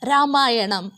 ராமாயணம்.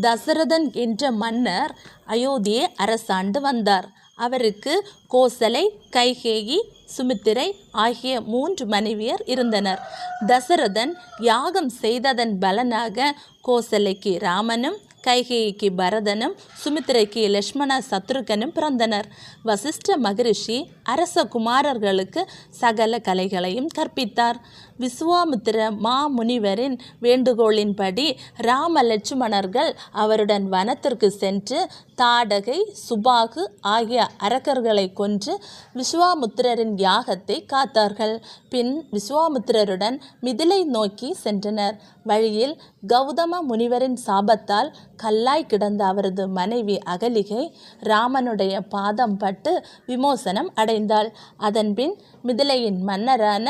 தசரதன் என்ற மன்னர் அயோத்தியை அரசாண்டு வந்தார். அவருக்கு கோசலை கைகேயி சுமித்திரை ஆகிய மூன்று மனைவியர் இருந்தனர். தசரதன் யாகம் செய்ததன் பலனாக கோசலைக்கு ராமனும் கைகேயிக்கு பரதனும் சுமித்திரைக்கு லக்ஷ்மண சத்ருகனும் பிறந்தனர். வசிஷ்ட மகரிஷி அரச குமாரர்களுக்கு சகல கலைகளையும் கற்பித்தார். விசுவாமித்திர மாமுனிவரின் வேண்டுகோளின்படி ராம லட்சுமணர்கள் அவருடன் வனத்திற்கு சென்று தாடகை சுபாகு ஆகிய அரக்கர்களை கொன்று விஸ்வாமுத்திரரின் யாகத்தை காத்தார்கள். பின் விஸ்வாமுத்திரருடன் மிதிலை நோக்கி சென்றனர். வழியில் கௌதம முனிவரின் சாபத்தால் கல்லாய் கிடந்த அவரது மனைவி அகலிகை ராமனுடைய பாதம் பட்டு விமோசனம் அடைந்தாள். அதன்பின் மிதிலையின் மன்னரான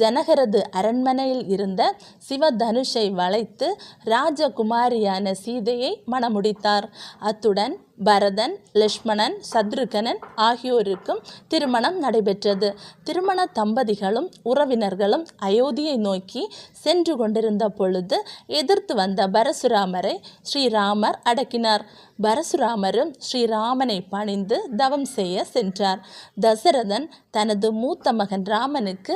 ஜனகரது அரண்மனையில் இருந்த சிவதனுஷை வளைத்து ராஜகுமாரியான சீதையை மணமுடித்தார். அத்துடன் பரதன் லக்ஷ்மணன் சத்ருகனன் ஆகியோருக்கும் திருமணம் நடைபெற்றது. திருமண தம்பதிகளும் உறவினர்களும் அயோத்தியை நோக்கி சென்று கொண்டிருந்த பொழுது எதிர்த்து வந்த பரசுராமரை ஸ்ரீராமர் அடக்கினார். பரசுராமரும் ஸ்ரீராமனை பணிந்து தவம் செய்ய சென்றார். தசரதன் தனது மூத்த மகன் ராமனுக்கு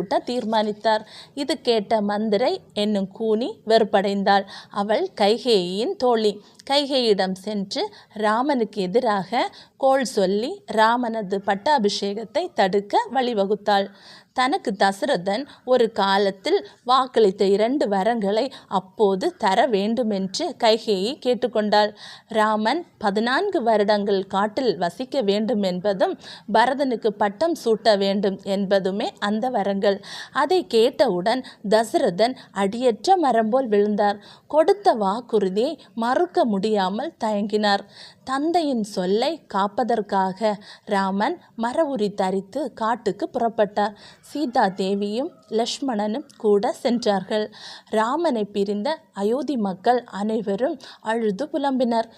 சூட்ட தீர்மானித்தார். இது கேட்ட மந்திரை என்னும் கூனி வெறுப்படைந்தாள். அவள் கைகேயின் தோழி. கைகேயிடம் சென்று ராமனுக்கு எதிராக கோள் சொல்லி ராமனது பட்டாபிஷேகத்தை தடுக்க வழிவகுத்தாள். தனக்கு தசரதன் ஒரு காலத்தில் வாக்களித்த இரண்டு வரங்களை அப்போது தர வேண்டுமென்று கைகேயி கேட்டுக்கொண்டாள். ராமன் பதினான்கு வருடங்கள் காட்டில் வசிக்க வேண்டும் என்பதும் பரதனுக்கு பட்டம் சூட்ட வேண்டும் என்பதுமே அந்த வரங்கள். அதை கேட்டவுடன் தசரதன் அடியற்ற மரம் போல் விழுந்தார். கொடுத்த வாக்குறுதியை மறுக்க முடியாமல் தயங்கினார். தந்தையின் சொல்லை காப்பதற்காக ராமன் மர உரி தரித்து காட்டுக்கு புறப்பட்டார். சீதா தேவியும் லக்ஷ்மணனும் கூட சென்றார்கள். ராமனை பிரிந்த அயோத்தி மக்கள் அனைவரும் அழுது புலம்பினர்.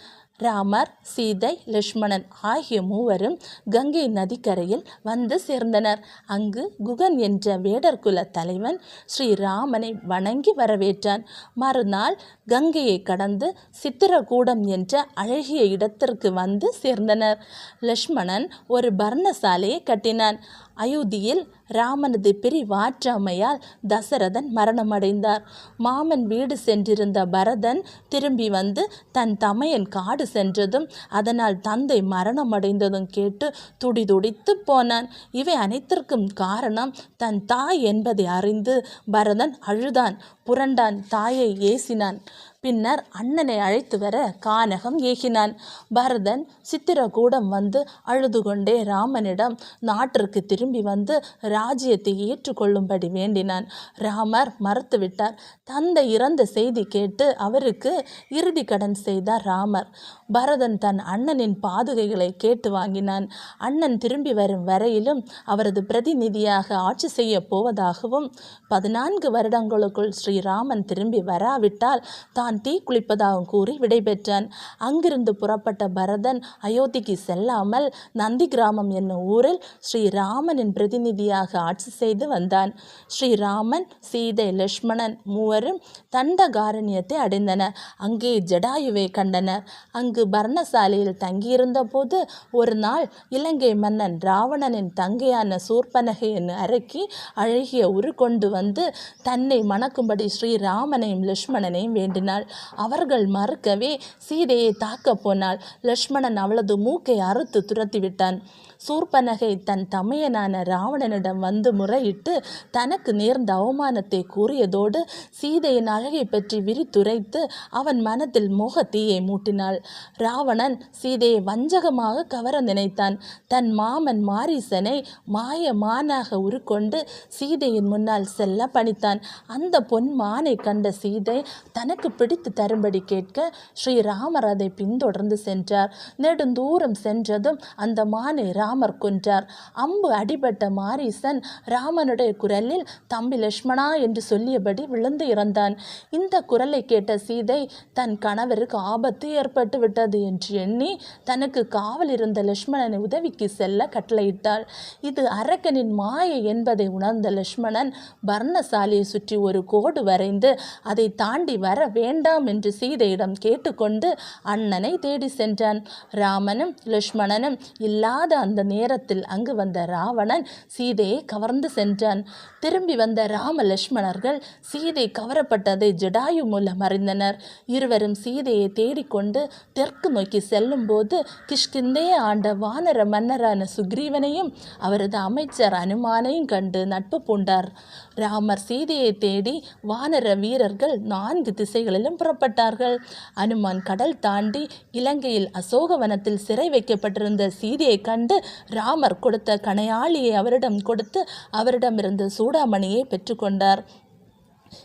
ராமர் சீதை லக்ஷ்மணன் ஆகிய மூவரும் கங்கை நதிக்கரையில் வந்து சேர்ந்தனர். அங்கு குகன் என்ற வேடர்குல தலைவன் ஸ்ரீராமனை வணங்கி வரவேற்றான். மறுநாள் கங்கையை கடந்து சித்திரகூடம் என்ற அழகிய இடத்திற்கு வந்து சேர்ந்தனர். லக்ஷ்மணன் ஒரு பர்ணசாலையை கட்டினான். அயோத்தியில் ராமனது பிரிவாற்றாமையால் தசரதன் மரணமடைந்தார். மாமன் வீடு சென்றிருந்த பரதன் திரும்பி வந்து தன் தமையன் காடு சென்றதும் அதனால் தந்தை மரணமடைந்ததும் கேட்டு துடிதுடித்து போனான். இவை அனைத்திற்கும் காரணம் தன் தாய் என்பதை அறிந்து பரதன் அழுதான். புரண்டான் தாயை ஏசினான். பின்னர் அண்ணனை அழைத்து வர கானகம் ஏகினான். பரதன் சித்திரகூடம் வந்து அழுது கொண்டே ராமனிடம் நாட்டிற்கு திரும்பி வந்து ராஜ்யத்தை ஏற்றுக்கொள்ளும்படி வேண்டினான். ராமர் மறுத்துவிட்டார். தந்தை இறந்த செய்தி கேட்டு அவருக்கு இறுதி கடன் செய்தார் ராமர். பரதன் தன் அண்ணனின் பாதுகைகளை கேட்டு வாங்கினான். அண்ணன் திரும்பி வரும் வரையிலும் அவரது பிரதிநிதியாக ஆட்சி செய்ய போவதாகவும் பதினான்கு வருடங்களுக்குள் ஸ்ரீராமன் திரும்பி வராவிட்டால் தான் தீ குளிப்பதாகவும் கூறி விடைபெற்றான். அங்கிருந்து புறப்பட்ட பரதன் அயோத்திக்கு செல்லாமல் நந்தி கிராமம் என்னும் ஊரில் ஸ்ரீராமனின் பிரதிநிதியாக ஆட்சி செய்து வந்தான். ஸ்ரீராமன் சீதை லக்ஷ்மணன் மூவரும் தண்டகாரண்யத்தை அடைந்தனர். அங்கே ஜடாயுவை கண்டனர். அங்கு பர்ணசாலையில் தங்கியிருந்த போது ஒரு நாள் இலங்கை மன்னன் ராவணனின் தங்கையான சூர்பனகை என்று அரக்கி அழகிய உரு கொண்டு வந்து தன்னை மணக்கும்படி ஸ்ரீராமனையும் லக்ஷ்மணனையும் வேண்டினாள். அவர்கள் மறுக்கவே சீதையை தாக்கப் போனாள். லக்ஷ்மணன் அவளது மூக்கை அறுத்து துரத்திவிட்டான் சூர்பனகை தன் தமையனான ராவணனிடம் வந்து முறையிட்டு தனக்கு நேர்ந்த அவமானத்தை கூறியதோடு சீதையின் அழகை பற்றி விரித்துரைத்து அவன் மனத்தில் மோகத்தீயை மூட்டினாள். ராவணன் சீதையை வஞ்சகமாக கவர நினைத்தான். தன் மாமன் மாரீசனை மாய மானாக உருக்கொண்டு சீதையின் முன்னால் செல்ல பணித்தான். அந்த பொன் மானை கண்ட சீதை தனக்கு பிடித்து தரும்படி கேட்க ஸ்ரீராமர் அதை பின்தொடர்ந்து சென்றார். நெடுந்தூரம் சென்றதும் அந்த மானை ராமர் கொன்றார். அம்பு அடிபட்ட மாரீசன் ராமனுடைய குரலில் தம்பி லக்ஷ்மணா என்று சொல்லியபடி விழுந்து இறந்தான். இந்த குரலை கேட்ட சீதை தன் கணவருக்கு ஆபத்து ஏற்பட்டு விட்டது என்று எண்ணி தனக்கு காவல் இருந்த லட்சுமணனை உதவிக்கு செல்ல கட்டளையிட்டாள். இது அரக்கனின் மாயை என்பதை உணர்ந்த லக்ஷ்மணன் பர்ணசாலியை சுற்றி ஒரு கோடு வரைந்து அதை தாண்டி வர வேண்டாம் என்று சீதையிடம் கேட்டுக்கொண்டு அண்ணனை தேடி சென்றான். ராமனும் லக்ஷ்மணனும் இல்லாத அந்த நேரத்தில் அங்கு வந்த ராவணன் சீதையை கவர்ந்து சென்றான். திரும்பி வந்த ராம லட்சுமணர்கள் சீதை கவரப்பட்டதை ஜடாயு மூலம் அறிந்தனர். இருவரும் சீதையை தேடிக்கொண்டு தெற்கு நோக்கி செல்லும்போது கிஷ்கிந்தையை ஆண்ட வானர மன்னரான சுக்ரீவனையும் அவரது அமைச்சர் அனுமானையும் கண்டு நட்பு பூண்டார். ராமர் சீதையை தேடி வானர வீரர்கள் நான்கு திசைகளிலும் புறப்பட்டார்கள். அனுமான் கடல் தாண்டி இலங்கையில் அசோகவனத்தில் சிறை வைக்கப்பட்டிருந்த சீதையை கண்டு ராமர் கொடுத்த கணையாளியை அவரிடம் கொடுத்து அவரிடமிருந்து சூடாமணியை பெற்றுக்கொண்டார்.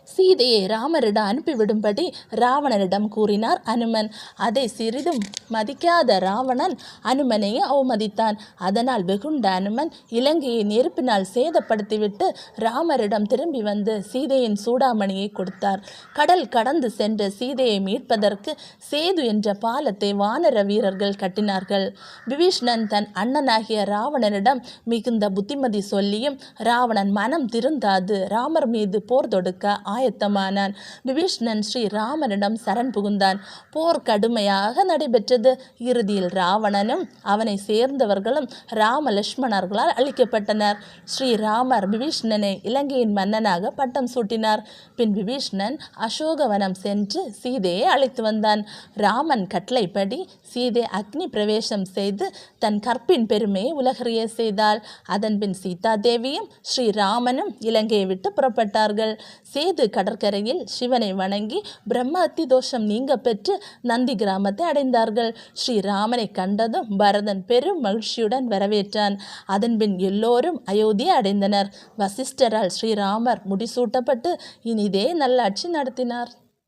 சீதையை ராமரிடம் அனுப்பிவிடும்படி ராவணனிடம் கூறினார் அனுமன். அதை சிறிதும் மதிக்காத ராவணன் அனுமனை அவமதித்தான். அதனால் வெகுண்ட அனுமன் இலங்கையை நெருப்பினால் சேதப்படுத்திவிட்டு ராமரிடம் திரும்பி வந்து சீதையின் சூடாமணியை கொடுத்தார். கடல் கடந்து சென்ற சீதையை மீட்பதற்கு சேது என்ற பாலத்தை வானர வீரர்கள் கட்டினார்கள். விபீஷ்ணன் தன் அண்ணனாகிய ராவணனிடம் மிகுந்த புத்திமதி சொல்லியும் ராவணன் மனம் திருந்தாது ராமர் மீது போர் தொடுக்க ஆயத்தமானான். விபீஷ்ணன் ஸ்ரீ ராமனிடம் சரண் புகுந்தான். போர் கடுமையாக நடைபெற்றது. இறுதியில் ராவணனும் அவனை சேர்ந்தவர்களும் ராம லட்சுமணர்களால் அழிக்கப்பட்டனர். ஸ்ரீராமர் விபீஷ்ணனை இலங்கையின் மன்னனாக பட்டம் சூட்டினார். பின் விபீஷ்ணன் அசோகவனம் சென்று சீதையை அழைத்து வந்தான். ராமன் கட்டளைப்படி சீதை அக்னி பிரவேசம் செய்து தன் கற்பின் பெருமையை உலகறிய செய்தாள். அதன்பின் சீதா தேவியும் ஸ்ரீராமனும் இலங்கையை விட்டு புறப்பட்டார்கள். சேது கடற்கரையில் சிவனை வணங்கி பிரம்மஹத்தி தோஷம் நீங்க பெற்று நந்தி கிராமத்தை அடைந்தார்கள். ஸ்ரீராமனை கண்டதும் பரதன் பெரும் மகிழ்ச்சியுடன் வரவேற்றான். அதன்பின் எல்லோரும் அயோத்தியை அடைந்தனர். வசிஷ்டரால் ஸ்ரீராமர் முடிசூட்டப்பட்டு இனிதே நல்லாட்சி நடத்தினார்.